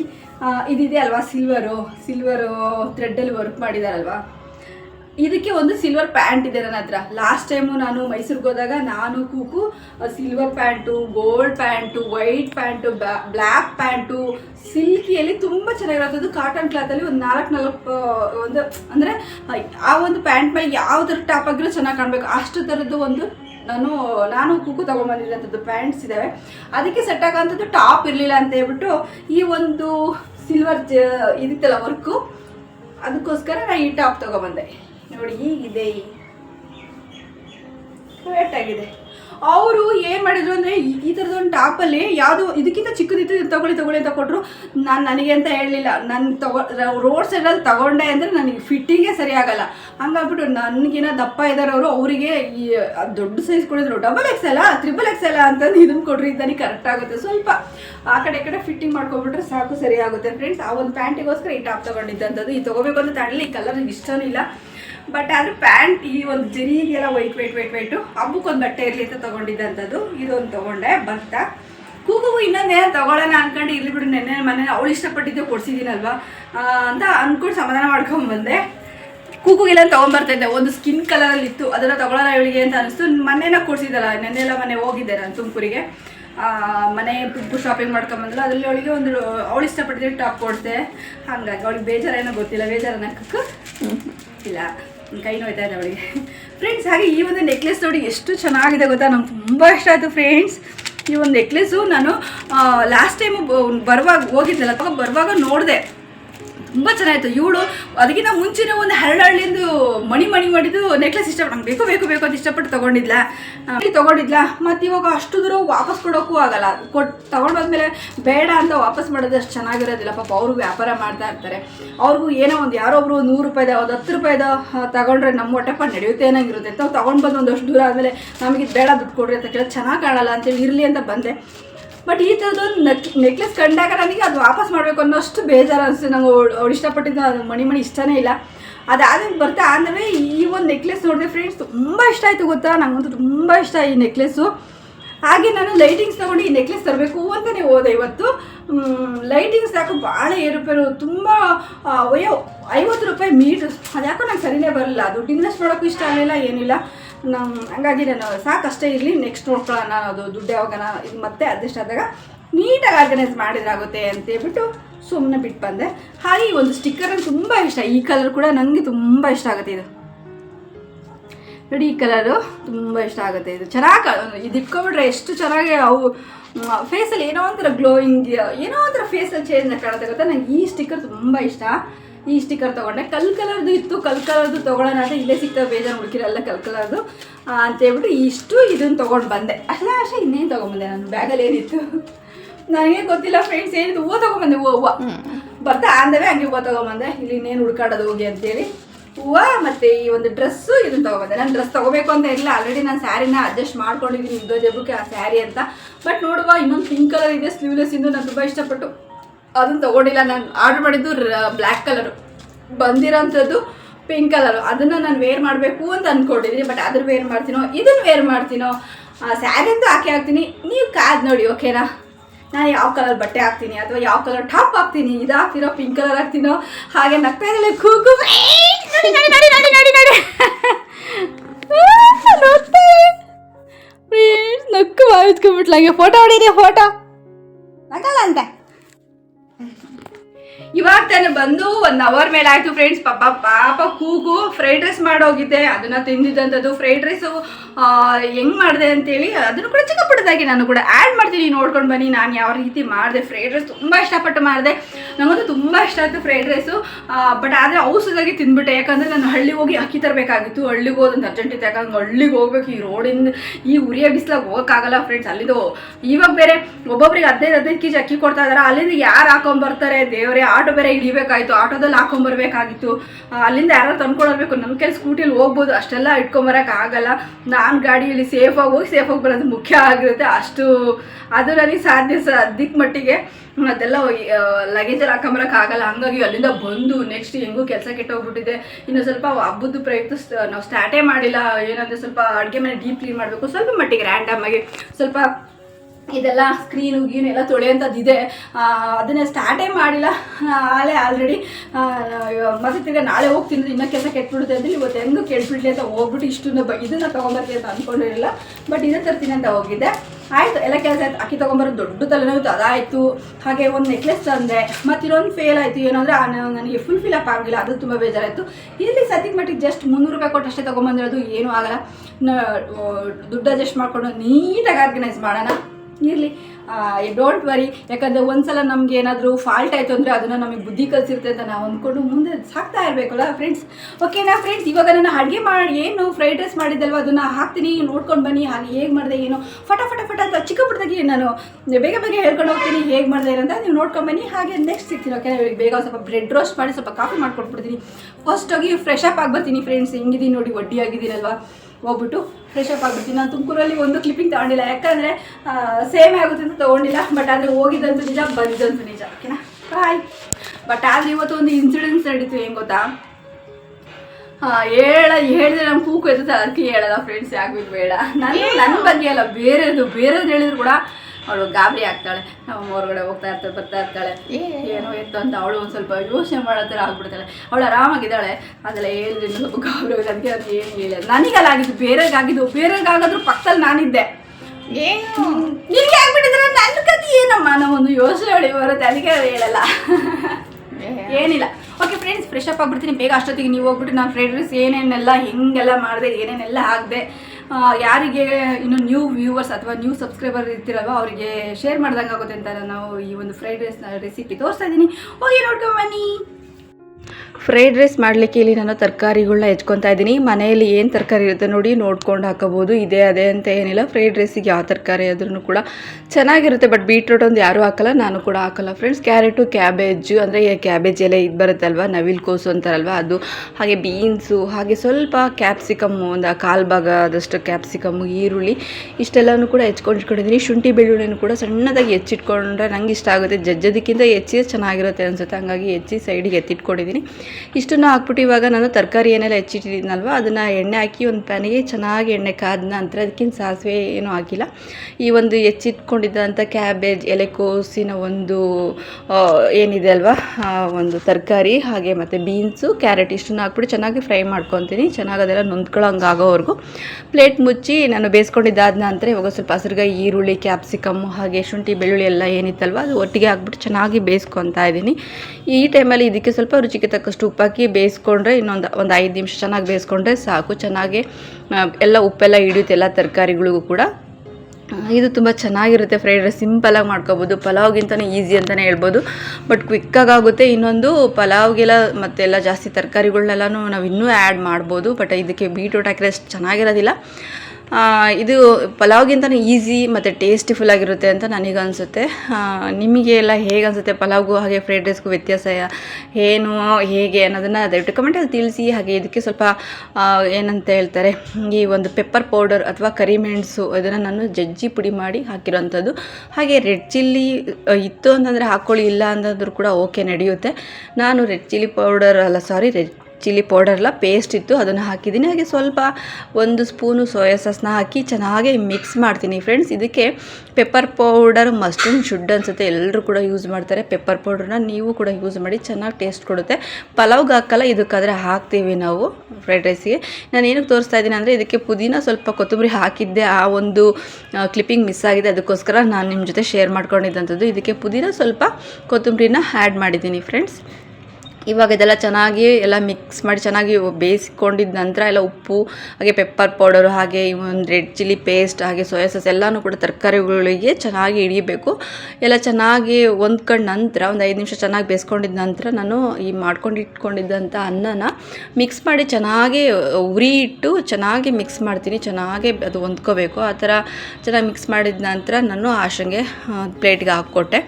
ಇದಿದೆ ಅಲ್ವಾ ಸಿಲ್ವರು ಸಿಲ್ವರು ಥ್ರೆಡ್ಡಲ್ಲಿ ವರ್ಕ್ ಮಾಡಿದಾರಲ್ವಾ? ಇದಕ್ಕೆ ಒಂದು ಸಿಲ್ವರ್ ಪ್ಯಾಂಟ್ ಇದೆ ನನ್ನ ಹತ್ರ. ಲಾಸ್ಟ್ ಟೈಮು ನಾನು ಮೈಸೂರಿಗೆ ಹೋದಾಗ ನಾನು Kuku silver pant gold pant white pant black pant ಸಿಲ್ಕಿಯಲ್ಲಿ ತುಂಬ ಚೆನ್ನಾಗಿರೋದು ಕಾಟನ್ ಕ್ಲಾತಲ್ಲಿ ಒಂದು ನಾಲ್ಕು ನಾಲ್ಕು ಒಂದು, ಅಂದರೆ, ಆ ಒಂದು ಪ್ಯಾಂಟ್ ಮೇಲೆ ಯಾವುದ್ರ ಟಾಪ್ ಆಗಿರೋ ಚೆನ್ನಾಗಿ ಕಾಣಬೇಕು. ಅಷ್ಟು ಥರದ್ದು ಒಂದು ನಾನು ನಾನು ಕೂಕು ತೊಗೊಂಬಂದಿರೋಂಥದ್ದು ಪ್ಯಾಂಟ್ಸ್ ಇದ್ದಾವೆ ಅದಕ್ಕೆ ಸೆಟ್ ಆಗೋಂಥದ್ದು ಟಾಪ್ ಇರಲಿಲ್ಲ ಅಂತ ಹೇಳ್ಬಿಟ್ಟು ಈ ಒಂದು ಸಿಲ್ವರ್ ಜ ಇದಿತ್ತಲ್ಲ ವರ್ಕು ಅದಕ್ಕೋಸ್ಕರ ನಾನು ಈ ಟಾಪ್ ತೊಗೊಬಂದೆ. ನೋಡಿ, ಹೀಗಿದೆ. ಆಗಿದೆ. ಅವರು ಏನು ಮಾಡಿದ್ರು ಅಂದರೆ, ಈ ಥರದ ಒಂದು ಟಾಪಲ್ಲಿ ಯಾವುದು, ಇದಕ್ಕಿಂತ ಚಿಕ್ಕದಿತ್ತು ಇದು ತಗೊಳ್ಳಿ ತಗೊಳ್ಳಿ ಅಂತ ಕೊಟ್ಟರು ನಾನು ನನಗೆ ಅಂತ ಹೇಳಲಿಲ್ಲ. ನಾನು ತಗೋ ರೋಡ್ ಸೈಡಲ್ಲಿ ತಗೊಂಡೆ ಅಂದರೆ ನನಗೆ ಫಿಟ್ಟಿಂಗೇ ಸರಿ ಆಗಲ್ಲ. ಹಂಗಾಗ್ಬಿಟ್ಟು ನನಗಿನ್ನ ದಪ್ಪ ಇದ್ದಾರವರು ಅವರಿಗೆ ಈ ದೊಡ್ಡ ಸೈಜ್ ಕೊಡಿದ್ರು. ಡಬಲ್ ಎಕ್ಸ್ ಅಲ್ಲ ತ್ರಿಬಲ್ ಎಕ್ಸ್ ಅಲ್ಲ ಅಂತಂದು ಇದನ್ನು ಕೊಡ್ರಿ ಇದ್ದಾನೆ ಕರೆಕ್ಟ್ ಆಗುತ್ತೆ. ಸ್ವಲ್ಪ ಆ ಕಡೆ, ಈ ಕಡೆ ಫಿಟ್ಟಿಂಗ್ ಮಾಡ್ಕೊಬಿಟ್ರೆ ಸಾಕು, ಸರಿ ಆಗುತ್ತೆ. ಫ್ರೆಂಡ್ಸ್ ಆ ಒಂದು ಪ್ಯಾಂಟಿಗೋಸ್ಕರ ಈ ಟಾಪ್ ತೊಗೊಂಡಿದ್ದಂಥದ್ದು ಈ ತೊಗೋಬೇಕು ಅಂತ ತಡಲಿ ಕಲರ್ ಇಷ್ಟನೂ ಇಲ್ಲ. ಬಟ್ ಆದ್ರೆ ಪ್ಯಾಂಟ್ ಈ ಒಂದು ಜರಿಗೆಲ್ಲ ವೈಟ್ ವೈಟ್ ವೈಟ್ ವೈಟು ಹಬ್ಬಕ್ಕೊಂದು ಬಟ್ಟೆ ಇರಲಿ ಅಂತ ತೊಗೊಂಡಿದ್ದಂಥದ್ದು. ಇದೊಂದು ತೊಗೊಂಡೆ ಬರ್ತಾ ಕೂಗುವು ಇನ್ನೊಂದೇನೋ ತಗೊಳ್ಳೋಣ ಅನ್ಕೊಂಡು ಇರ್ಲಿ ಬಿಡು, ನೆನ್ನೆ ಮನೆ ಅವಳು ಇಷ್ಟಪಟ್ಟಿದ್ದೆ ಕೊಡ್ಸಿದ್ದೀನಲ್ವಾ? ಅಂತ ಅಂದ್ಕೊಂಡು ಸಮಾಧಾನ ಮಾಡ್ಕೊಂಬಂದೆ ಕೂಗುಗೆಲ್ಲ ತೊಗೊಂಬರ್ತಾ ಇದ್ದೆ. ಒಂದು ಸ್ಕಿನ್ ಕಲರಲ್ಲಿ ಇತ್ತು. ಅದನ್ನು ತಗೊಳ್ಳೋಣ ಇವಳಿಗೆ ಅಂತ ಅನಿಸ್ತು. ಮನೇನ ಕೊಡ್ಸಿದ್ದಲ್ಲ ನೆನ್ನೆಲ್ಲ ಮನೆ ಹೋಗಿದ್ದೆ ನಾನು ತುಮಕೂರಿಗೆ. ಮನೆ ತುಮಕೂರು ಶಾಪಿಂಗ್ ಮಾಡ್ಕೊಂಬಂದ್ರು ಅದರಲ್ಲಿ ಅವಳಿಗೆ ಒಂದು, ಅವಳು ಇಷ್ಟಪಟ್ಟಿದ್ದೆ ಟಾಪ್ ಕೊಡ್ತೆ. ಹಾಗಾಗಿ ಅವಳಿಗೆ ಬೇಜಾರೇನೋ ಗೊತ್ತಿಲ್ಲ. ಬೇಜಾರ ನಕ್ಕಕ್ಕೆ ಇಲ್ಲ. ಕೈ ನೋಯ್ತಾ ಇದೆ ಅವಳಿಗೆ. ಫ್ರೆಂಡ್ಸ್ ಹಾಗೆ ಈ ಒಂದು ನೆಕ್ಲೆಸ್ ನೋಡಿ ಎಷ್ಟು ಚೆನ್ನಾಗಿದೆ ಗೊತ್ತಾ? ನಂಗೆ ತುಂಬ ಇಷ್ಟ ಆಯಿತು ಫ್ರೆಂಡ್ಸ್ ಈ ಒಂದು ನೆಕ್ಲೆಸ್ಸು ನಾನು ಲಾಸ್ಟ್ ಟೈಮು ಬರುವಾಗ ಹೋಗಿದ್ನಲ್ಲ, ಅವಾಗ ಬರುವಾಗ ನೋಡಿದೆ. ತುಂಬ ಚೆನ್ನಾಗಿತ್ತು. ಇವಳು ಅದಕ್ಕಿಂತ ಮುಂಚಿನ ಒಂದು ಹರಳಹಳ್ಳಿಂದು ಮಣಿ ಮಣಿ ಮಾಡಿದ್ದು ನೆಕ್ಲೆಸ್ ಇಷ್ಟಪಟ್ಟು ನಂಗೆ ಬೇಕು ಬೇಕು ಬೇಕು ಅಂತ ಇಷ್ಟಪಟ್ಟು ತೊಗೊಂಡಿದ್ಲ. ತೊಗೊಂಡಿದ್ಲ. ಮತ್ತು ಇವಾಗ ಅಷ್ಟು ದೂರ ವಾಪಸ್ ಕೊಡೋಕ್ಕೂ ಆಗಲ್ಲ. ಕೊಟ್ಟು ತೊಗೊಂಡೋದ್ಮೇಲೆ ಬೇಡ ಅಂತ ವಾಪಸ್ ಮಾಡೋದು ಅಷ್ಟು ಚೆನ್ನಾಗಿರೋದಿಲ್ಲ. ಪಾಪ ಅವ್ರಿಗೂ ವ್ಯಾಪಾರ ಮಾಡ್ತಾ ಇರ್ತಾರೆ. ಅವ್ರಿಗೂ ಏನೋ ಒಂದು ಯಾರೋ ಒಬ್ರು ನೂರು ರೂಪಾಯಿದ, ಒಂದು ಹತ್ತು ರೂಪಾಯಿದ ತಗೊಂಡ್ರೆ ನಮ್ಮ ಹೊಟ್ಟೆಪ್ಪ ನಡೆಯುತ್ತೆ ಏನಾಗಿರುತ್ತೆ ನಾವು ತೊಗೊಂಡು ಬಂದು ಒಂದಷ್ಟು ದೂರ ಆದಮೇಲೆ ನಮಗೆ ಬೇಡ ದುಡ್ಡು ಕೊಡ್ರಿ ಅಂತ ಕೇಳಿ ಚೆನ್ನಾಗಿ ಕಾಣಲ್ಲ ಅಂತೇಳಿ ಇರಲಿ ಅಂತ ಬಂದೆ. ಬಟ್ ಈ ಥರದೊಂದು ನೆಕ್ ನೆಕ್ಲೆಸ್ ಕಂಡಾಗ ನನಗೆ ಅದು ವಾಪಸ್ ಮಾಡಬೇಕು ಅನ್ನೋಷ್ಟು ಬೇಜಾರು ಅನಿಸ್ತು ನಂಗೆ ಅವಳು ಇಷ್ಟಪಟ್ಟಿದ್ದ ಅದು ಮಣಿ ಮಣಿ ಇಷ್ಟನೇ ಇಲ್ಲ. ಅದಾದ್ಮೇಲೆ ಬರ್ತಾ ಆದಮೇಲೆ ಈ ಒಂದು ನೆಕ್ಲೆಸ್ ನೋಡಿದೆ ಫ್ರೆಂಡ್ಸ್ ತುಂಬ ಇಷ್ಟ ಆಯಿತು ಗೊತ್ತಾ? ನನಗಂತೂ ತುಂಬ ಇಷ್ಟ ಈ ನೆಕ್ಲೆಸ್ಸು ಹಾಗೆ ನಾನು ಲೈಟಿಂಗ್ಸ್ ತೊಗೊಂಡು ಈ ನೆಕ್ಲೆಸ್ ತರಬೇಕು ಅಂತಲೇ ಹೋದೆ ಇವತ್ತು. ಲೈಟಿಂಗ್ಸ್ ಯಾಕೋ ಭಾಳ ಏರುಪೇರು ತುಂಬ ಅಯ್ಯೋ, ಐವತ್ತು ರೂಪಾಯಿ ಮೀಟ್ರ್. ಅದು ಯಾಕೋ ನಂಗೆ ಸರಿನೇ ಬರಲ್ಲ. ದುಡ್ಡು ಇನ್ವೆಸ್ಟ್ ಮಾಡೋಕ್ಕೂ ಇಷ್ಟ ಆಗಲಿಲ್ಲ, ಏನಿಲ್ಲ. ನಮ್ಮ ಹಂಗಾಗಿ ನಾನು ಸಾಕಷ್ಟೇ ಇರಲಿ ನೆಕ್ಸ್ಟ್ ನೋಡ್ಕೊಳ್ಳೋಣ ಅದು ದುಡ್ಡು ಯಾವಾಗನ ಇದು ಮತ್ತೆ ಅಡ್ಜಸ್ಟ್ ಆದಾಗ ನೀಟಾಗಿ ಆರ್ಗನೈಸ್ ಮಾಡಿದ್ರಾಗುತ್ತೆ ಅಂತ ಹೇಳ್ಬಿಟ್ಟು ಸುಮ್ಮನೆ ಬಿಟ್ಟು ಬಂದೆ. ಹಾಗೆ ಈ ಒಂದು ಸ್ಟಿಕ್ಕರ್ ತುಂಬ ಇಷ್ಟ. ಈ ಕಲರ್ ಕೂಡ ನನಗೆ ತುಂಬ ಇಷ್ಟ ಆಗುತ್ತೆ ಇದು. ನೋಡಿ ಈ ಕಲರು ತುಂಬ ಇಷ್ಟ ಆಗುತ್ತೆ ಇದು. ಚೆನ್ನಾಗಿ ಇದು ಇಟ್ಕೊಂಬಿಟ್ರೆ ಎಷ್ಟು ಚೆನ್ನಾಗಿ ಅವು ಫೇಸಲ್ಲಿ ಏನೋ ಒಂಥರ ಗ್ಲೋಯಿಂಗ್ ಏನೋ ಒಂಥರ ಫೇಸಲ್ಲಿ ಚೇಂಜ್ ಕಾಣುತ್ತೆ ಗೊತ್ತಾ? ನಂಗೆ ಈ ಸ್ಟಿಕ್ಕರ್ ತುಂಬ ಇಷ್ಟ. ಈ ಸ್ಟಿಕ್ಕರ್ ತೊಗೊಂಡೆ. ಕಲ್ ಕಲರ್ದು ಇತ್ತು ಕಲ್ ಕಲರ್ದು ತೊಗೊಳ್ಳೋಣ ಅಂತ ಇಲ್ಲೇ ಸಿಗ್ತವೆ ಬೇಜಾರು ಹುಡುಕಿರಲ್ಲ ಕಲ್ ಕಲರ್ದು ಅಂತೇಳ್ಬಿಟ್ಟು ಇಷ್ಟು ಇದನ್ನು ತೊಗೊಂಡು ಬಂದೆ. ಅಷ್ಟೇ ಅಷ್ಟೇ ಇನ್ನೇನು ತೊಗೊಂಬಂದೆ ನಾನು? ಬ್ಯಾಗಲ್ಲಿ ಏನಿತ್ತು? ನನಗೆ ಗೊತ್ತಿಲ್ಲ ಫ್ರೆಂಡ್ಸ್ ಏನಿತ್ತು? ಹೂವು ತೊಗೊಂಬಂದೆ ಹೂವು ಹೂವು. ಬರ್ತಾ ಅಂದವೇ ಹಂಗೆ ಹೂವು ತೊಗೊಂಬಂದೆ. ಇಲ್ಲಿ ಇನ್ನೇನು ಹುಡ್ಕಾಡೋದು ಹೋಗಿ ಅಂತೇಳಿ. ಹೂವು ಮತ್ತು ಈ ಒಂದು ಡ್ರೆಸ್ಸು ಇದನ್ನು ತೊಗೊಬಂದೆ. ನಾನು ಡ್ರೆಸ್ ತೊಗೋಬೇಕು ಅಂತ ಇರಲಿಲ್ಲ. ಆಲ್ರೆಡಿ ನಾನು ಸ್ಯಾರಿನ ಅಡ್ಜಸ್ಟ್ ಮಾಡ್ಕೊಂಡಿದ್ದೀನಿ ಇದ್ದೋ ಜಬ್ಬಕ್ಕೆ ಆ ಸ್ಯಾರಿ ಅಂತ. ಬಟ್ ನೋಡುವ ಇನ್ನೊಂದು ಪಿಂಕ್ ಕಲರ್ ಇದೆ ಸ್ಲೀವ್ಲೆಸ್ ಇಂದು. ನಾನು ತುಂಬ ಇಷ್ಟಪಟ್ಟು ಅದನ್ನು ತಗೊಂಡಿಲ್ಲ. ನಾನು ಆರ್ಡ್ರ್ ಮಾಡಿದ್ದು ಬ್ಲ್ಯಾಕ್ ಕಲರು ಬಂದಿರೋಂಥದ್ದು ಪಿಂಕ್ ಕಲರು ಅದನ್ನು ನಾನು ವೇರ್ ಮಾಡಬೇಕು ಅಂತ ಅಂದ್ಕೊಂಡಿದ್ದೀನಿ ಬಟ್ ಅದನ್ನು ವೇರ್ ಮಾಡ್ತೀನೋ, ಇದನ್ನು ವೇರ್ ಮಾಡ್ತೀನೋ ಸ್ಯಾರಿ ಅಂತೂ ಹಾಕಿ ಹಾಕ್ತೀನಿ. ನೀವು ಕಾದ್ ನೋಡಿ ಓಕೆನಾ ನಾನು ಯಾವ ಕಲರ್ ಬಟ್ಟೆ ಹಾಕ್ತೀನಿ, ಅಥವಾ ಯಾವ ಕಲರ್ ಟಾಪ್ ಹಾಕ್ತೀನಿ, ಇದು ಹಾಕ್ತೀನೋ ಪಿಂಕ್ ಕಲರ್ ಹಾಕ್ತೀನೋ, ಹಾಗೆ ನಗ್ತಾ ಇರಲ್ಲ, ಕೂಗು. ನೋಡಿ ನಕ್ಕು ಬಾವಿಸ್ಕೊಂಡ್ಬಿಟ್ಲ ಹಂಗೆ ಫೋಟೋ ಹೊಡೀರಿ ಫೋಟೋ ನಗಲ್ಲ ಅಂತೆ. ಇವಾಗ ತಾನೆ ಬಂದು ಒನ್ ಅವರ್ ಮೇಲೆ ಆಯ್ತು ಫ್ರೆಂಡ್ಸ್ ಪಾಪ ಪಾಪ ಕೂಗು ಫ್ರೈಡ್ ರೈಸ್ ಮಾಡೋಗಿದ್ದೆ ಅದನ್ನ ತಿಂದಿದ್ದಂಥದ್ದು ಫ್ರೈಡ್ ರೈಸು ಹೆಂಗ್ ಮಾಡಿದೆ ಅಂತೇಳಿ ಅದನ್ನು ಕೂಡ ಚಿಕ್ಕ ಪುಟ್ಟದಾಗಿ ನಾನು ಕೂಡ ಆ್ಯಡ್ ಮಾಡ್ತೀನಿ. ನೋಡ್ಕೊಂಡು ಬನ್ನಿ. ನಾನು ಯಾವ ರೀತಿ ಮಾಡಿದೆ. ಫ್ರೈಡ್ ರೈಸ್ ತುಂಬ ಇಷ್ಟಪಟ್ಟು ಮಾಡಿದೆ. ನನಗಂತೂ ತುಂಬ ಇಷ್ಟ ಆಯಿತು ಫ್ರೈಡ್ ರೈಸು ಬಟ್ ಆದರೆ ಔಷಧಾಗಿ ತಿಂದ್ಬಿಟ್ಟೆ. ಯಾಕಂದರೆ ನಾನು ಹಳ್ಳಿಗೆ ಹೋಗಿ ಅಕ್ಕಿ ತರಬೇಕಾಗಿತ್ತು. ಹಳ್ಳಿಗೆ ಹೋದಂತ ಅರ್ಜೆಂಟ್ ಇತ್ತು. ಯಾಕಂದ್ರೆ ಹಳ್ಳಿಗೆ ಹೋಗ್ಬೇಕು. ಈ ರೋಡಿಂದ ಈ ಉರಿಯ ಬಿಸಿಲಾಗ ಹೋಗೋಕ್ಕಾಗಲ್ಲ ಫ್ರೆಂಡ್ಸ್ ಅಲ್ಲಿದು ಇವಾಗ ಬೇರೆ ಒಬ್ಬೊಬ್ರಿಗೆ ಹದಿನೈದು ಹದಿನೈದು ಕೆ ಜಿ ಅಕ್ಕಿ ಕೊಡ್ತಾ ಇದ್ದಾರೆ ಅಲ್ಲಿಂದ ಯಾರು ಹಾಕೊಂಬರ್ತಾರೆ ದೇವರೇ ಆಟೋ ಬೇರೆ ಹಿಡಿಬೇಕಾಯ್ತು, ಆಟೋದಲ್ಲಿ ಹಾಕೊಂಬರ್ಬೇಕಾಗಿತ್ತು ಅಲ್ಲಿಂದ ಯಾರು ತಂದ್ಕೊಳ್ಬೇಕು ನಮ್ಮ ಕೈಲಿ ಸ್ಕೂಟಿಯಲ್ಲಿ ಹೋಗ್ಬೋದು, ಅಷ್ಟೆಲ್ಲ ಇಟ್ಕೊಂಬರಕ್ಕೆ ಆಗಲ್ಲ. ನಾನು ಗಾಡಿಯಲ್ಲಿ ಸೇಫಾಗಿ ಹೋಗಿ ಸೇಫಾಗಿ ಬರೋದು ಮುಖ್ಯ ಆಗಿರುತ್ತೆ ಅಷ್ಟು. ಅದು ನನಗೆ ಸಾಧ್ಯ ಸದ್ಯಕ್ಕೆ ಮಟ್ಟಿಗೆ. ಅದೆಲ್ಲ ಲಗೇಜಲ್ಲಿ ಹಾಕೊಂಬರಕ್ಕೆ ಆಗಲ್ಲ. ಹಂಗಾಗಿ ಅಲ್ಲಿಂದ ಬಂದು ನೆಕ್ಸ್ಟ್ ಹೆಂಗೂ ಕೆಲಸ ಕೆಟ್ಟೋಗ್ಬಿಟ್ಟಿದೆ. ಇನ್ನು ಸ್ವಲ್ಪ ಹಬ್ಬದ ಪ್ರಯುಕ್ತ ನಾವು ಸ್ಟಾರ್ಟೇ ಮಾಡಿಲ್ಲ. ಏನಂದ್ರೆ ಸ್ವಲ್ಪ ಅಡುಗೆ ಮನೆ ಡೀಪ್ ಕ್ಲೀನ್ ಮಾಡಬೇಕು. ಸ್ವಲ್ಪ ಮಟ್ಟಿಗೆ ರ್ಯಾಂಡಮ್ ಆಗಿ ಸ್ವಲ್ಪ ಇದೆಲ್ಲ ಸ್ಕ್ರೀನು ಗೀನು ಎಲ್ಲ ತೊಳೆಯೋಂಥದ್ದು ಇದೆ. ಅದನ್ನೇ ಸ್ಟಾರ್ಟೇ ಮಾಡಿಲ್ಲ. ಆಲೇ ಆಲ್ರೆಡಿ ಮತ್ತೆ ತಿರ್ಗ ನಾಳೆ ಹೋಗ್ತೀನಿ ಇನ್ನೂ ಕೆಲಸ ಕೆಟ್ಬಿಡುತ್ತೆ ಅಂತ ಇವತ್ತು ಹೆಂಗೂ ಕೆಟ್ಬಿಡ್ಲಿ ಅಂತ ಹೋಗ್ಬಿಟ್ಟು ಇಷ್ಟನ್ನು ಬ ಇದನ್ನು ತೊಗೊಂಬರ್ತೀನಿ ಅಂತ ಅಂದ್ಕೊಂಡಿರಲಿಲ್ಲ ಬಟ್ ಇದನ್ನು ತರ್ತೀನಿ ಅಂತ ಹೋಗಿದ್ದೆ. ಆಯಿತು, ಎಲ್ಲ ಕೆಲಸ ಆಯ್ತು. ಅಕ್ಕಿ ತೊಗೊಂಬರೋದು ದೊಡ್ಡ ತಲೆನೋಯ್ತು ಅದಾಯಿತು. ಹಾಗೆ ಒಂದು ನೆಕ್ಲೆಸ್ ತಂದೆ. ಮತ್ತು ಇನ್ನೊಂದು ಫೇಲ್ ಆಯಿತು. ಏನಂದರೆ ನನಗೆ ಫುಲ್ ಫಿಲ್ ಅಪ್ ಆಗಿಲ್ಲ ಅದು ತುಂಬ ಬೇಜಾರಾಯಿತು. ಇಲ್ಲಿ ಸದ್ಯಕ್ಕೆ ಮಟ್ಟಿಗೆ ಜಸ್ಟ್ ಮುನ್ನೂರು ರೂಪಾಯಿ ಕೊಟ್ಟು ಅಷ್ಟೇ ತೊಗೊಂಬಂದಿರೋದು ಏನೂ ಆಗಲ್ಲ. ದುಡ್ಡು ಅಡ್ಜಸ್ಟ್ ಮಾಡಿಕೊಂಡು ನೀಟಾಗಿ ಆರ್ಗನೈಸ್ ಮಾಡೋಣ. ಇರಲಿ ಡೋಂಟ್ ವರಿ ಯಾಕಂದರೆ ಒಂದ್ಸಲ ನಮ್ಗೆ ಏನಾದರೂ ಫಾಲ್ಟ್ ಆಯಿತು ಅಂದರೆ ಅದನ್ನು ನಮಗೆ ಬುದ್ಧಿ ಕಲಿಸಿರುತ್ತೆ ಅಂತ ನಾವು ಅಂದ್ಕೊಂಡು ಮುಂದೆ ಸಾಕ್ತಾ ಇರಬೇಕಲ್ಲ ಫ್ರೆಂಡ್ಸ್ ಓಕೆನಾ ಫ್ರೆಂಡ್ಸ್ ಇವಾಗ ನಾನು ಅಡುಗೆ ಮಾಡಿ, ಏನು ಫ್ರೈಡ್ ರೈಸ್ ಮಾಡಿದ್ದಲ್ವ, ಅದನ್ನು ಹಾಕ್ತೀನಿ, ನೋಡ್ಕೊಂಡು ಬನ್ನಿ, ಹಾಗೆ ಹೇಗೆ ಮಾಡಿದೆ, ಏನು? ಫಟ ಫಟ ಫಟ ಅಂತ ಚಿಕ್ಕ ಪುಟ್ಟದಾಗಿ ನಾನು ಬೇಗ ಬೇಗ ಹೇಳ್ಕೊಂಡು ಹೋಗ್ತೀನಿ, ಹೇಗೆ ಮಾಡಿದೆ ಅಂತ ನೀವು ನೋಡ್ಕೊಂಡು ಬನ್ನಿ, ಹಾಗೆ ನೆಕ್ಸ್ಟ್ ಸಿಗ್ತೀನಿ ಓಕೆ ಬೇಗ ಸ್ವಲ್ಪ ಬ್ರೆಡ್ ರೋಸ್ಟ್ ಮಾಡಿ, ಸ್ವಲ್ಪ ಕಾಫಿ ಮಾಡ್ಕೊಟ್ಬಿಡ್ತೀನಿ. ಫಸ್ಟ್ ಹೋಗಿ ಫ್ರೆಶ್ ಅಪ್ ಆಗಿ ಬರ್ತೀನಿ ಫ್ರೆಂಡ್ಸ್ ಹೆಂಗಿದ್ದೀನಿ ನೋಡಿ ಒಡ್ಡಿ ಆಗಿದ್ದೀನಲ್ವಾ ಹೋಗ್ಬಿಟ್ಟು ಫ್ರೆಶ್ ಅಪ್ ಆಗ್ಬಿಡ್ತೀನಿ. ನಾನು ತುಮಕೂರಲ್ಲಿ ಒಂದು ಕ್ಲಿಪ್ಪಿಂಗ್ ತಗೊಂಡಿಲ್ಲ. ಯಾಕಂದರೆ ಸೇಮ್ ಆಗುತ್ತೆ ಅಂತ ತೊಗೊಂಡಿಲ್ಲ. ಬಟ್ ಆದರೆ ಹೋಗಿದ್ದಂತೂ ನಿಜ, ಬಂದಿದ್ದಂತೂ ನಿಜ. ಓಕೆನಾ ಬಾಯ್ ಬಟ್ ಆದರೆ ಇವತ್ತು ಒಂದು ಇನ್ಸಿಡೆನ್ಸ್ ನಡೀತು, ಹೆಂಗೆ ಗೊತ್ತಾ? ಹೇಳ ಹೇಳಿದ್ರೆ ನಮ್ಮ ಕೂಕು ಎತ್ತುತ್ತೆ ಅದಕ್ಕೆ ಹೇಳಲ್ಲ ಫ್ರೆಂಡ್ಸ್ ಯಾಕೆ ಬೇಡ. ನನ್ನ ನನ್ನ ಬಗ್ಗೆ ಅಲ್ಲ ಬೇರೆದು ಬೇರೆದು ಹೇಳಿದ್ರು ಕೂಡ ಅವಳು ಗಾಬರಿ ಆಗ್ತಾಳೆ. ನಮ್ಮ ಹೊರಗಡೆ ಹೋಗ್ತಾ ಇರ್ತಾಳೆ ಬರ್ತಾ ಇರ್ತಾಳೆ. ಏನೋ ಇತ್ತು ಅಂತ ಅವಳು ಒಂದು ಸ್ವಲ್ಪ ಯೋಚನೆ ಮಾಡೋ ಥರ ಆಗ್ಬಿಡ್ತಾಳೆ. ಅವಳು ಆರಾಮಾಗಿದ್ದಾಳೆ. ಅದೆಲ್ಲ ಹೇಳಿದ್ರೆ ಸ್ವಲ್ಪ ಗಾಬರಿ ಅದಕ್ಕೆ ಅದು ಏನು ಹೇಳಿಲ್ಲ. ನನಗಲ್ಲ ಆಗಿದ್ದು ಬೇರೆಗಾಗಿದ್ದು ಬೇರೆಗಾಗಾದ್ರೂ ಪಕ್ಕದಲ್ಲಿ ನಾನಿದ್ದೆ. ಏನು? ನಿಮಗೆ ಆಗ್ಬಿಟ್ಟಿದ್ರೆ ನನ್ನ ಕತೆ ಏನಮ್ಮ? ನಾವು ಒಂದು ಯೋಚನೆ ಹೇಳಿ ಬರುತ್ತೆ ಅದಕ್ಕೆ ಅದು ಹೇಳಲ್ಲ. ಏನಿಲ್ಲ. ಓಕೆ ಫ್ರೆಂಡ್ಸ್ ಫ್ರೆಶ್ ಅಪ್ ಆಗ್ಬಿಡ್ತೀನಿ. ಬೇಗ ಅಷ್ಟೊತ್ತಿಗೆ ನೀವು ಹೋಗ್ಬಿಟ್ಟು ನಾನು ಫ್ರೈಡ್ ರೈಸ್ ಏನೇನೆಲ್ಲ ಹೆಂಗೆಲ್ಲ ಮಾಡಿದೆ ಏನೇನೆಲ್ಲ ಹಾಕಿದೆ ಯಾರಿಗೆ ಇನ್ನು ನ್ಯೂ ವ್ಯೂವರ್ಸ್ ಅಥವಾ ನ್ಯೂ ಸಬ್ಸ್ಕ್ರೈಬರ್ ಇರ್ತಿರಲ್ವ ಅವರಿಗೆ ಶೇರ್ ಮಾಡ್ದಂಗೆ ಆಗುತ್ತೆ ಅಂತ ನಾವು ಈ ಒಂದು ಫ್ರೈಡ್ ರೈಸ್ನ ರೆಸಿಪಿ ತೋರಿಸ್ತಾ ಇದ್ದೀನಿ. ಹೋಗಿ ನೋಡ್ಕೊಂಡು ಬನ್ನಿ. ಫ್ರೈಡ್ ರೈಸ್ ಮಾಡಲಿಕ್ಕೆ ಇಲ್ಲಿ ನಾನು ತರಕಾರಿಗಳನ್ನ ಹೆಚ್ಕೊತಾ ಇದ್ದೀನಿ. ಮನೆಯಲ್ಲಿ ಏನು ತರಕಾರಿ ಇರುತ್ತೆ ನೋಡಿ ನೋಡ್ಕೊಂಡು ಹಾಕೋಬೋದು ಇದೇ, ಅದೇ ಅಂತ ಏನಿಲ್ಲ. ಫ್ರೈಡ್ ರೈಸಿಗೆ ಯಾವ ತರಕಾರಿ ಆದ್ರೂ ಕೂಡ ಚೆನ್ನಾಗಿರುತ್ತೆ, ಬಟ್ ಬೀಟ್ರೂಟ್ ಒಂದು ಯಾರೂ ಹಾಕಲ್ಲ, ನಾನು ಕೂಡ ಹಾಕಲ್ಲ ಫ್ರೆಂಡ್ಸ್. ಕ್ಯಾರೆಟು, ಕ್ಯಾಬೇಜು, ಅಂದರೆ ಕ್ಯಾಬೇಜ್ ಎಲೆ ಇದು ಬರುತ್ತಲ್ವ, ನವಿಲ್ ಕೋಸು ಅಂತಾರಲ್ವ, ಅದು, ಹಾಗೆ ಬೀನ್ಸು, ಹಾಗೆ ಸ್ವಲ್ಪ ಕ್ಯಾಪ್ಸಿಕಮ್ಮು ಒಂದು ಕಾಲು ಭಾಗ ಆದಷ್ಟು ಕ್ಯಾಪ್ಸಿಕಮ್ಮು ಈರುಳ್ಳಿ, ಇಷ್ಟೆಲ್ಲನೂ ಕೂಡ ಹೆಚ್ಕೊಂಡು ಇಟ್ಕೊಂಡಿದ್ದೀನಿ ಶುಂಠಿ ಬೆಳ್ಳುಳ್ಳಿನೂ ಕೂಡ ಸಣ್ಣದಾಗಿ ಹೆಚ್ಚಿಟ್ಕೊಂಡ್ರೆ ನಂಗೆ ಇಷ್ಟ ಆಗುತ್ತೆ. ಜಜ್ಜೋದಕ್ಕಿಂತ ಹೆಚ್ಚಿ ಚೆನ್ನಾಗಿರುತ್ತೆ ಅನಿಸುತ್ತೆ. ಹಂಗಾಗಿ ಹೆಚ್ಚಿ ಸೈಡಿಗೆ ಎತ್ತಿಟ್ಕೊಂಡಿದ್ದೀನಿ. ಇಷ್ಟನ್ನು ಹಾಕ್ಬಿಟ್ಟು ಇವಾಗ ನಾನು ತರಕಾರಿ ಏನೆಲ್ಲ ಹೆಚ್ಚಿಟ್ಟಿದ್ದೀನಲ್ವ? ಅದನ್ನು ಎಣ್ಣೆ ಹಾಕಿ ಒಂದು ಪ್ಯಾನಿಗೆ ಚೆನ್ನಾಗಿ ಎಣ್ಣೆ ಕಾದ ನಂತರ ಅದಕ್ಕಿಂತ ಸಾಸಿವೆ ಏನೂ ಹಾಕಿಲ್ಲ. ಈ ಒಂದು ಹೆಚ್ಚಿಟ್ಕೊಂಡಿದ್ದಂಥ ಕ್ಯಾಬೇಜ್ ಎಲೆಕೋಸಿನ ಒಂದು ಏನಿದೆ ಅಲ್ವಾ? ಒಂದು ತರಕಾರಿ, ಹಾಗೆ ಮತ್ತು ಬೀನ್ಸು ಕ್ಯಾರೆಟ್ ಇಷ್ಟನ್ನು ಹಾಕ್ಬಿಟ್ಟು ಚೆನ್ನಾಗಿ ಫ್ರೈ ಮಾಡ್ಕೊತೀನಿ. ಚೆನ್ನಾಗಿ ಅದೆಲ್ಲ ನೊಂದ್ಕೊಳ್ಳೋಂಗೆ ಆಗೋವರೆಗೂ ಪ್ಲೇಟ್ ಮುಚ್ಚಿ ನಾನು ಬೇಯಿಸ್ಕೊಂಡಿದ್ದಾದ ನಂತರ ಇವಾಗ ಸ್ವಲ್ಪ ಹಸಿರುಗಾಯಿ ಈರುಳ್ಳಿ ಕ್ಯಾಪ್ಸಿಕಮ್ಮು ಹಾಗೆ ಶುಂಠಿ, ಬೆಳ್ಳುಳ್ಳಿ ಎಲ್ಲ ಏನಿತ್ತಲ್ವ, ಅದು ಒಟ್ಟಿಗೆ ಹಾಕ್ಬಿಟ್ಟು ಚೆನ್ನಾಗಿ ಬೇಯಿಸ್ಕೊತಾ ಇದ್ದೀನಿ. ಈ ಟೈಮಲ್ಲಿ ಇದಕ್ಕೆ ಸ್ವಲ್ಪ ರುಚಿಗೆ ತಕ್ಕಷ್ಟು ಉಪ್ಪಾಕಿ ಬೇಯಿಸ್ಕೊಂಡ್ರೆ ಇನ್ನೊಂದು ಒಂದು ಐದು ನಿಮಿಷ ಚೆನ್ನಾಗಿ ಬೇಯಿಸ್ಕೊಂಡ್ರೆ ಸಾಕು. ಚೆನ್ನಾಗಿ ಎಲ್ಲ ಉಪ್ಪೆಲ್ಲ ಹಿಡಿಯುತ್ತೆ ಎಲ್ಲ ತರಕಾರಿಗಳಿಗೂ ಕೂಡ. ಇದು ತುಂಬ ಚೆನ್ನಾಗಿರುತ್ತೆ ಫ್ರೈಡ್ ರೈಸ್. ಸಿಂಪಲಾಗಿ ಮಾಡ್ಕೋಬೋದು. ಪಲಾವ್ಗಿಂತಲೂ ಈಸಿ ಅಂತಲೇ ಹೇಳ್ಬೋದು. ಬಟ್ ಕ್ವಿಕ್ಕಾಗಿ ಆಗುತ್ತೆ. ಇನ್ನೊಂದು ಪಲಾವ್ಗೆಲ್ಲ ಮತ್ತೆಲ್ಲ ಜಾಸ್ತಿ ತರಕಾರಿಗಳನ್ನೆಲ್ಲನೂ ನಾವು ಇನ್ನೂ ಆ್ಯಡ್ ಮಾಡ್ಬೋದು. ಬಟ್ ಇದಕ್ಕೆ ಬೀಟ್ರೂಟ್ ಹಾಕಿದ್ರೆ ಅಷ್ಟು ಚೆನ್ನಾಗಿರೋದಿಲ್ಲ. ಇದು ಪಲಾವ್ಗಿಂತಲೂ ಈಸಿ ಮತ್ತು ಟೇಸ್ಟಿಫುಲ್ ಆಗಿರುತ್ತೆ ಅಂತ ನನಗೆ ಅನಿಸುತ್ತೆ. ನಿಮಗೆ ಎಲ್ಲ ಹೇಗೆ ಅನಿಸುತ್ತೆ? ಪಲಾವ್ಗೂ ಹಾಗೆ ಫ್ರೈಡ್ ರೈಸ್ಗೂ ವ್ಯತ್ಯಾಸ ಏನು, ಹೇಗೆ ಅನ್ನೋದನ್ನು ದಯವಿಟ್ಟು ಕಮೆಂಟಲ್ಲಿ ತಿಳಿಸಿ. ಹಾಗೆ ಇದಕ್ಕೆ ಸ್ವಲ್ಪ ಏನಂತ ಹೇಳ್ತಾರೆ, ಈ ಒಂದು ಪೆಪ್ಪರ್ ಪೌಡರ್ ಅಥವಾ ಕರಿಮೆಣಸು ಇದನ್ನು ನಾನು ಜಜ್ಜಿ ಪುಡಿ ಮಾಡಿ ಹಾಕಿರೋಂಥದ್ದು ಹಾಗೆ ರೆಡ್ ಚಿಲ್ಲಿ ಇತ್ತು ಅಂತಂದರೆ ಹಾಕ್ಕೊಳ್ಳಿ ಇಲ್ಲ ಅಂತಂದ್ರೂ ಕೂಡ ಓಕೆ ನಡೆಯುತ್ತೆ. ನಾನು ರೆಡ್ ಚಿಲ್ಲಿ ಪೌಡರ್ ಅಲ್ಲ ಸಾರಿ ರೆಡ್ ಚಿಲ್ಲಿ ಪೌಡರ್ ಎಲ್ಲ ಪೇಸ್ಟ್ ಇತ್ತು ಅದನ್ನು ಹಾಕಿದ್ದೀನಿ. ಹಾಗೆ ಸ್ವಲ್ಪ ಒಂದು ಸ್ಪೂನು ಸೋಯಾ ಸಾಸ್ನ ಹಾಕಿ ಚೆನ್ನಾಗೆ ಮಿಕ್ಸ್ ಮಾಡ್ತೀನಿ ಫ್ರೆಂಡ್ಸ್ ಇದಕ್ಕೆ ಪೆಪ್ಪರ್ ಪೌಡರ್ ಮಸ್ಟನ್ ಶುಡ್ ಅನಿಸುತ್ತೆ. ಎಲ್ಲರೂ ಕೂಡ ಯೂಸ್ ಮಾಡ್ತಾರೆ. ಪೆಪ್ಪರ್ ಪೌಡ್ರನ್ನ ನೀವು ಕೂಡ ಯೂಸ್ ಮಾಡಿ ಚೆನ್ನಾಗಿ ಟೇಸ್ಟ್ ಕೊಡುತ್ತೆ. ಪಲಾವ್ಗೆ ಹಾಕಲ್ಲ, ಇದಕ್ಕಾದರೆ ಹಾಕ್ತೀವಿ ನಾವು ಫ್ರೈಡ್ ರೈಸಿಗೆ ನಾನು ಏನಕ್ಕೆ ತೋರಿಸ್ತಾ ಇದ್ದೀನಿ ಅಂದರೆ ಇದಕ್ಕೆ ಪುದೀನ ಸ್ವಲ್ಪ ಕೊತ್ತಂಬರಿ ಹಾಕಿದ್ದೆ. ಆ ಒಂದು ಕ್ಲಿಪ್ಪಿಂಗ್ ಮಿಸ್ ಆಗಿದೆ. ಅದಕ್ಕೋಸ್ಕರ ನಾನು ನಿಮ್ಮ ಜೊತೆ ಶೇರ್ ಮಾಡ್ಕೊಂಡಿದ್ದಂಥದ್ದು. ಇದಕ್ಕೆ ಪುದೀನ ಸ್ವಲ್ಪ ಕೊತ್ತಂಬರಿನ ಆ್ಯಡ್ ಮಾಡಿದ್ದೀನಿ ಫ್ರೆಂಡ್ಸ್ ಇವಾಗ ಇದೆಲ್ಲ ಚೆನ್ನಾಗಿ ಎಲ್ಲ ಮಿಕ್ಸ್ ಮಾಡಿ ಚೆನ್ನಾಗಿ ಬೇಯಿಸ್ಕೊಂಡಿದ್ದ ನಂತರ ಎಲ್ಲ ಉಪ್ಪು, ಹಾಗೆ ಪೆಪ್ಪರ್ ಪೌಡರು ಹಾಗೆ ಒಂದು ರೆಡ್ ಚಿಲ್ಲಿ ಪೇಸ್ಟ್ ಹಾಗೆ ಸೋಯಾ ಸಾಸ್ ಎಲ್ಲನೂ ಕೂಡ ತರಕಾರಿಗಳಿಗೆ ಚೆನ್ನಾಗಿ ಹಿಡಿಬೇಕು ಎಲ್ಲ ಚೆನ್ನಾಗಿ ಹೊಂದ್ಕೊಂಡ ನಂತರ ಒಂದು ಐದು ನಿಮಿಷ ಚೆನ್ನಾಗಿ ಬೇಯಿಸ್ಕೊಂಡಿದ್ದ ನಂತರ ನಾನು ಈ ಮಾಡ್ಕೊಂಡು ಇಟ್ಕೊಂಡಿದ್ದಂಥ ಅನ್ನನ ಮಿಕ್ಸ್ ಮಾಡಿ ಚೆನ್ನಾಗಿ ಉರಿ ಇಟ್ಟು ಚೆನ್ನಾಗಿ ಮಿಕ್ಸ್ ಮಾಡ್ತೀನಿ. ಚೆನ್ನಾಗಿ ಅದು ಹೊಂದ್ಕೋಬೇಕು. ಆ ಥರ ಚೆನ್ನಾಗಿ ಮಿಕ್ಸ್ ಮಾಡಿದ ನಂತರ ನಾನು ಆಶಂಗೆ ಪ್ಲೇಟ್ಗೆ ಹಾಕ್ಕೊಟ್ಟೆ.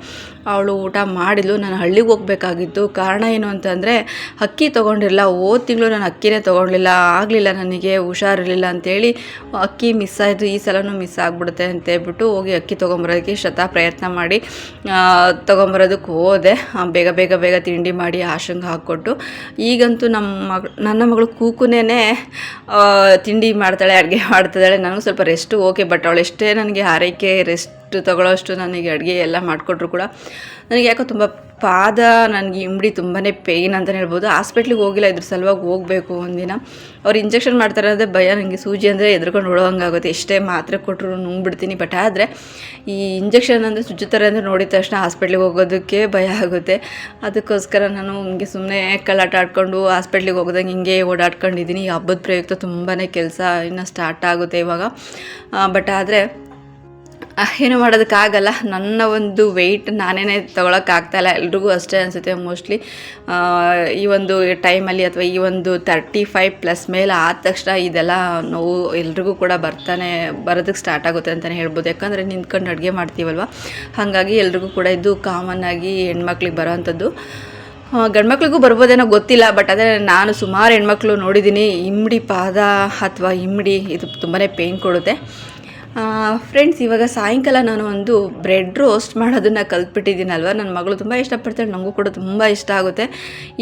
ಅವಳು ಊಟ ಮಾಡಿದ್ಲು, ನಾನು ಹಳ್ಳಿಗೆ ಹೋಗ್ಬೇಕಾಗಿತ್ತು. ಕಾರಣ ಏನು ಅಂತಂದರೆ, ಅಕ್ಕಿ ತೊಗೊಂಡಿರಲಿಲ್ಲ ಹೋದ ತಿಂಗಳು ನಾನು ಅಕ್ಕಿನೇ ತೊಗೊಂಡಿಲ್ಲ ಆಗಲಿಲ್ಲ ನನಗೆ, ಹುಷಾರಿರಲಿಲ್ಲ ಅಂತೇಳಿ ಅಕ್ಕಿ ಮಿಸ್ ಆಯಿತು. ಈ ಸಲನೂ ಮಿಸ್ ಆಗಿಬಿಡುತ್ತೆ ಅಂತ ಹೇಳ್ಬಿಟ್ಟು ಹೋಗಿ ಅಕ್ಕಿ ತೊಗೊಂಬರೋದಕ್ಕೆ ಶತ ಪ್ರಯತ್ನ ಮಾಡಿ ತೊಗೊಂಬರೋದಕ್ಕೆ ಹೋದೆ. ಬೇಗ ಬೇಗ ಬೇಗ ತಿಂಡಿ ಮಾಡಿ ಆಶಂಗೆ ಹಾಕ್ಕೊಟ್ಟು. ಈಗಂತೂ ನಮ್ಮ ಮಗಳು ನನ್ನ ಮಗಳು ಕೂಕುನೇ ತಿಂಡಿ ಮಾಡ್ತಾಳೆ, ಅಡುಗೆ ಮಾಡ್ತಿದ್ದಾಳೆ ನನಗೂ ಸ್ವಲ್ಪ ರೆಸ್ಟು ಓಕೆ ಬಟ್ ಅವಳು ಎಷ್ಟೇ ನನಗೆ ಆರೈಕೆ ರೆಸ್ಟ್ ತಗೊಳ್ಳೋಷ್ಟು ನನಗೆ ಅಡುಗೆ ಎಲ್ಲ ಮಾಡಿಕೊಟ್ರು ಕೂಡ ನನಗೆ ಯಾಕೋ ತುಂಬ ಪಾದ, ನನಗೆ ಇಂಬಡಿ ತುಂಬಾ ಪೇಯ್ನ್ ಅಂತಲೇ ಹೇಳ್ಬೋದು. ಹಾಸ್ಪಿಟ್ಲಿಗೆ ಹೋಗಿಲ್ಲ, ಇದ್ರ ಸಲುವಾಗಿ ಹೋಗಬೇಕು ಒಂದಿನ. ಅವ್ರು ಇಂಜೆಕ್ಷನ್ ಮಾಡ್ತಾರೆ ಅಂದರೆ ಭಯ, ನನಗೆ ಸೂಜಿ ಅಂದರೆ ಎದ್ಕೊಂಡು ಓಡೋಂಗಾಗುತ್ತೆ ಎಷ್ಟೇ ಮಾತ್ರೆ ಕೊಟ್ಟರು ನುಂಗ್ಬಿಡ್ತೀನಿ, ಬಟ್ ಆದರೆ ಈ ಇಂಜೆಕ್ಷನ್ ಅಂದರೆ ಚುಚ್ಚುತ್ತಾರೆ ಅಂದರೆ ನೋಡಿದ ತಕ್ಷಣ ಹಾಸ್ಪಿಟ್ಲಿಗೆ ಹೋಗೋದಕ್ಕೆ ಭಯ ಆಗುತ್ತೆ. ಅದಕ್ಕೋಸ್ಕರ ನಾನು ಹಿಂಗೆ ಸುಮ್ಮನೆ ಕಳ್ಳಾಟ ಆಡ್ಕೊಂಡು ಹಾಸ್ಪಿಟ್ಲಿಗೆ ಹೋಗೋದಂಗೆ ಹಿಂಗೆ ಓಡಾಡ್ಕೊಂಡಿದ್ದೀನಿ. ಈ ಹಬ್ಬದ ಪ್ರಯುಕ್ತ ತುಂಬಾ ಕೆಲಸ ಇನ್ನು ಸ್ಟಾರ್ಟ್ ಆಗುತ್ತೆ ಇವಾಗ. ಬಟ್ ಆದರೆ ಏನು ಮಾಡೋದಕ್ಕಾಗಲ್ಲ. ನನ್ನ ಒಂದು ವೆಯ್ಟ್ ನಾನೇ ತೊಗೊಳಕ್ಕಾಗ್ತಾಯಿಲ್ಲ ಎಲ್ರಿಗೂ ಅಷ್ಟೇ ಅನಿಸುತ್ತೆ ಮೋಸ್ಟ್ಲಿ ಈ ಒಂದು ಟೈಮಲ್ಲಿ ಅಥವಾ ಈ ಒಂದು ತರ್ಟಿ ಫೈವ್ ಪ್ಲಸ್ ಮೇಲೆ ಆದ ತಕ್ಷಣ ಇದೆಲ್ಲ ನೋವು ಎಲ್ರಿಗೂ ಕೂಡ ಬರ್ತಾನೆ ಬರೋದಕ್ಕೆ ಸ್ಟಾರ್ಟ್ ಆಗುತ್ತೆ ಅಂತಲೇ ಹೇಳ್ಬೋದು. ಯಾಕಂದರೆ ನಿಂತ್ಕೊಂಡು ಅಡುಗೆ ಮಾಡ್ತೀವಲ್ವ? ಹಾಗಾಗಿ ಎಲ್ರಿಗೂ ಕೂಡ ಇದು ಕಾಮನ್ ಆಗಿ ಹೆಣ್ಮಕ್ಳಿಗೆ ಬರೋವಂಥದ್ದು ಗಂಡ್ಮಕ್ಳಿಗೂ ಬರ್ಬೋದೇನೋ ಗೊತ್ತಿಲ್ಲ ಬಟ್ ಅದೇ ನಾನು ಸುಮಾರು ಹೆಣ್ಮಕ್ಳು ನೋಡಿದ್ದೀನಿ ಇಮ್ಡಿ ಪಾದ ಅಥವಾ ಇಮ್ಡಿ, ಇದು ತುಂಬಾ ಪೇಯ್ನ್ ಕೊಡುತ್ತೆ. ಫ್ರೆಂಡ್ಸ್ ಇವಾಗ ಸಾಯಂಕಾಲ ನಾನು ಒಂದು ಬ್ರೆಡ್ ರೋಸ್ಟ್ ಮಾಡೋದನ್ನು ಕಲ್ತ್ಬಿಟ್ಟಿದ್ದೀನಲ್ವ? ನನ್ನ ಮಗಳು ತುಂಬ ಇಷ್ಟಪಡ್ತಾಳೆ ನನಗೂ ಕೂಡ ತುಂಬ ಇಷ್ಟ ಆಗುತ್ತೆ.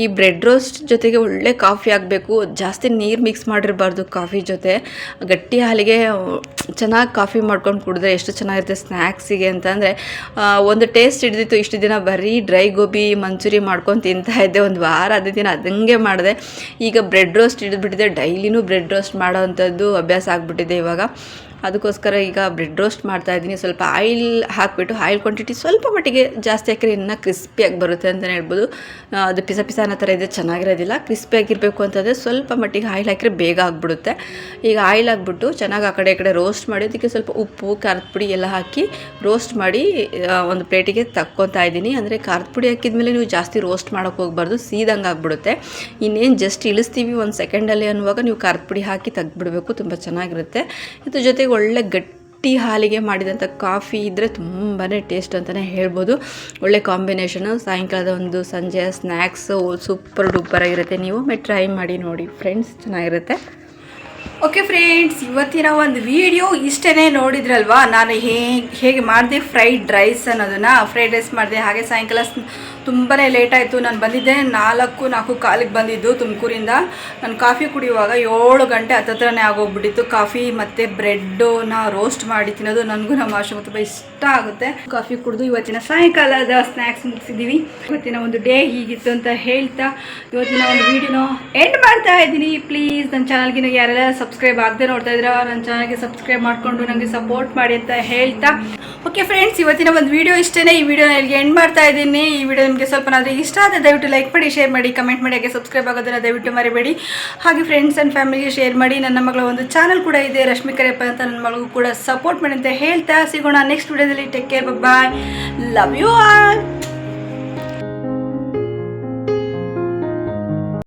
ಈ ಬ್ರೆಡ್ ರೋಸ್ಟ್ ಜೊತೆಗೆ ಒಳ್ಳೆ ಕಾಫಿ ಆಗಬೇಕು. ಜಾಸ್ತಿ ನೀರು ಮಿಕ್ಸ್ ಮಾಡಿರಬಾರ್ದು ಕಾಫಿ ಜೊತೆ. ಗಟ್ಟಿ ಹಾಲಿಗೆ, ಚೆನ್ನಾಗಿ ಕಾಫಿ ಮಾಡ್ಕೊಂಡು ಕುಡಿದ್ರೆ ಎಷ್ಟು ಚೆನ್ನಾಗಿರುತ್ತೆ ಸ್ನ್ಯಾಕ್ಸಿಗೆ ಅಂತಂದರೆ ಒಂದು ಟೇಸ್ಟ್ ಹಿಡಿದಿತ್ತು. ಇಷ್ಟು ದಿನ ಬರೀ ಡ್ರೈ ಗೋಬಿ ಮಂಚೂರಿ ಮಾಡ್ಕೊಂಡು ತಿಂತಾ ಇದ್ದೆ. ಒಂದು ವಾರ ಅದೇ ದಿನ ಅದಂಗೆ ಮಾಡಿದೆ. ಈಗ ಬ್ರೆಡ್ ರೋಸ್ಟ್ ಹಿಡಿದ್ಬಿಟ್ಟಿದೆ. ಡೈಲಿನೂ ಬ್ರೆಡ್ ರೋಸ್ಟ್ ಮಾಡೋ ಅಂಥದ್ದು ಅಭ್ಯಾಸ ಆಗಿಬಿಟ್ಟಿದೆ ಇವಾಗ. ಅದಕ್ಕೋಸ್ಕರ ಈಗ ಬ್ರೆಡ್ ರೋಸ್ಟ್ ಮಾಡ್ತಾ ಇದ್ದೀನಿ. ಸ್ವಲ್ಪ ಆಯಿಲ್ ಹಾಕಿಬಿಟ್ಟು, ಆಯಿಲ್ ಕ್ವಾಂಟಿಟಿ ಸ್ವಲ್ಪ ಮಟ್ಟಿಗೆ ಜಾಸ್ತಿ ಹಾಕಿದ್ರೆ ಇನ್ನೂ ಕ್ರಿಸ್ಪಿಯಾಗಿ ಬರುತ್ತೆ ಅಂತಲೇ ಹೇಳ್ಬೋದು. ಅದು ಪಿಸ ಪಿಸ ಅನ್ನೋ ಥರ ಇದೆ, ಚೆನ್ನಾಗಿರೋದಿಲ್ಲ. ಕ್ರಿಸ್ಪಿಯಾಗಿರಬೇಕು ಅಂತಂದರೆ ಸ್ವಲ್ಪ ಮಟ್ಟಿಗೆ ಆಯಿಲ್ ಹಾಕಿದ್ರೆ ಬೇಗ ಆಗಿಬಿಡುತ್ತೆ. ಈಗ ಆಯಿಲ್ ಹಾಕ್ಬಿಟ್ಟು ಚೆನ್ನಾಗಿ ಆ ಕಡೆ ಈ ಕಡೆ ರೋಸ್ಟ್ ಮಾಡಿ, ಅದಕ್ಕೆ ಸ್ವಲ್ಪ ಉಪ್ಪು, ಖಾರದ ಪುಡಿ ಎಲ್ಲ ಹಾಕಿ ರೋಸ್ಟ್ ಮಾಡಿ ಒಂದು ಪ್ಲೇಟಿಗೆ ತಕ್ಕೊತಾ ಇದ್ದೀನಿ. ಅಂದರೆ ಖಾರದ ಪುಡಿ ಹಾಕಿದ್ಮೇಲೆ ನೀವು ಜಾಸ್ತಿ ರೋಸ್ಟ್ ಮಾಡೋಕೆ ಹೋಗ್ಬಾರ್ದು, ಸೀದಂಗೆ ಆಗಿಬಿಡುತ್ತೆ. ಇನ್ನೇನು ಜಸ್ಟ್ ಇಳಿಸ್ತೀವಿ ಒಂದು ಸೆಕೆಂಡಲ್ಲಿ ಅನ್ನುವಾಗ ನೀವು ಖಾರದ ಪುಡಿ ಹಾಕಿ ತೆಗ್ದುಬಿಡಬೇಕು, ತುಂಬ ಚೆನ್ನಾಗಿರುತ್ತೆ. ಇದ್ರ ಜೊತೆಗೆ ಒಳ್ಳೆ ಗಟ್ಟಿ ಹಾಲಿಗೆ ಮಾಡಿದಂಥ ಕಾಫಿ ಇದ್ದರೆ ತುಂಬಾ ಟೇಸ್ಟ್ ಅಂತಲೇ ಹೇಳ್ಬೋದು. ಒಳ್ಳೆ ಕಾಂಬಿನೇಷನು, ಸಾಯಂಕಾಲದ ಒಂದು ಸಂಜೆಯ ಸ್ನ್ಯಾಕ್ಸು ಸೂಪರ್ ಡೂಪರ್ ಆಗಿರುತ್ತೆ. ನೀವು ಮೇ ಟ್ರೈ ಮಾಡಿ ನೋಡಿ ಫ್ರೆಂಡ್ಸ್, ಚೆನ್ನಾಗಿರುತ್ತೆ. ಓಕೆ ಫ್ರೆಂಡ್ಸ್ ಇವತ್ತಿನ ಒಂದು ವಿಡಿಯೋ ಇಷ್ಟೇ ನೋಡಿದ್ರಲ್ವಾ? ನಾನು ಹೇಗೆ ಹೇಗೆ ಮಾಡಿದೆ? ಫ್ರೈಡ್ ರೈಸ್ ಅನ್ನೋದನ್ನು ಫ್ರೈಡ್ ರೈಸ್ ಮಾಡಿದೆ. ಹಾಗೆ ಸಾಯಂಕಾಲ ತುಂಬಾ ಲೇಟ್ ಆಯಿತು. ನಾನು ಬಂದಿದ್ದೆ ನಾಲ್ಕು ನಾಲ್ಕು ಕಾಲಿಗೆ ಬಂದಿದ್ದು ತುಮಕೂರಿಂದ. ನಾನು ಕಾಫಿ ಕುಡಿಯುವಾಗ ಏಳು ಗಂಟೆ ಹತ್ತತ್ರನೇ ಆಗೋಗ್ಬಿಟ್ಟಿತ್ತು. ಕಾಫಿ ಮತ್ತು ಬ್ರೆಡ್ಡನ್ನ ರೋಸ್ಟ್ ಮಾಡಿ ತಿನ್ನೋದು ನನಗೂ ನಮ್ಮ ಆಶ್ರಮ ತುಂಬ ಇಷ್ಟ ಆಗುತ್ತೆ. ಕಾಫಿ ಕುಡಿದು ಇವತ್ತಿನ ಸಾಯಂಕಾಲದ ಸ್ನ್ಯಾಕ್ಸ್ ಮುಗಿಸಿದ್ದೀವಿ ಇವತ್ತಿನ ಒಂದು ಡೇ ಹೀಗಿತ್ತು ಅಂತ ಹೇಳ್ತಾ, ಇವತ್ತಿನ ಒಂದು ವಿಡಿಯೋನ ಎಂಡ್ ಮಾಡ್ತಾ ಇದ್ದೀನಿ. ಪ್ಲೀಸ್ ನನ್ನ ಚಾನಲ್ಗಿನ ಯಾರೆಲ್ಲ ಸಬ್ಸ್ಕ್ರೈಬ್ ಆಗದೆ ನೋಡ್ತಾ ಇದ್ರೆ ನನ್ನ ಚಾನಲ್ಗೆ ಸಬ್ಸ್ಕ್ರೈಬ್ ಮಾಡಿಕೊಂಡು ನನಗೆ ಸಪೋರ್ಟ್ ಮಾಡಿ ಅಂತ ಹೇಳ್ತಾ. ಓಕೆ ಫ್ರೆಂಡ್ಸ್ ಇವತ್ತಿನ ಒಂದು ವಿಡಿಯೋ ಇಷ್ಟೇ ಈ ವಿಡಿಯೋ ನನಗೆ ಎಂಡ್ ಮಾಡ್ತಾ ಇದ್ದೀನಿ. ಈ ವಿಡಿಯೋ ನಿಮಗೆ ಸ್ವಲ್ಪನಾದರೂ ಇಷ್ಟ ಆದರೆ ದಯವಿಟ್ಟು ಲೈಕ್ ಮಾಡಿ ಶೇರ್ ಮಾಡಿ ಕಮೆಂಟ್ ಮಾಡಿ, ಹಾಗೆ ಸಬ್ಸ್ಕ್ರೈಬ್ ಆಗೋದನ್ನು ದಯವಿಟ್ಟು ಮರಿಬೇಡಿ. ಹಾಗೆ ಫ್ರೆಂಡ್ಸ್ ಆ್ಯಂಡ್ ಫ್ಯಾಮಿಲಿಗೆ ಶೇರ್ ಮಾಡಿ, ನನ್ನ ಮಗಳ ಒಂದು ಚಾನಲ್ ಕೂಡ ಇದೆ, ರಶ್ಮಿ ಕರೆಪ್ಪ ಅಂತ ನನ್ನ ಮಗಳಿಗೂ ಕೂಡ ಸಪೋರ್ಟ್ ಮಾಡಿ ಅಂತ ಹೇಳ್ತಾ. ಸಿಗೋಣ ನೆಕ್ಸ್ಟ್ ವಿಡಿಯೋದಲ್ಲಿ take care bye love you all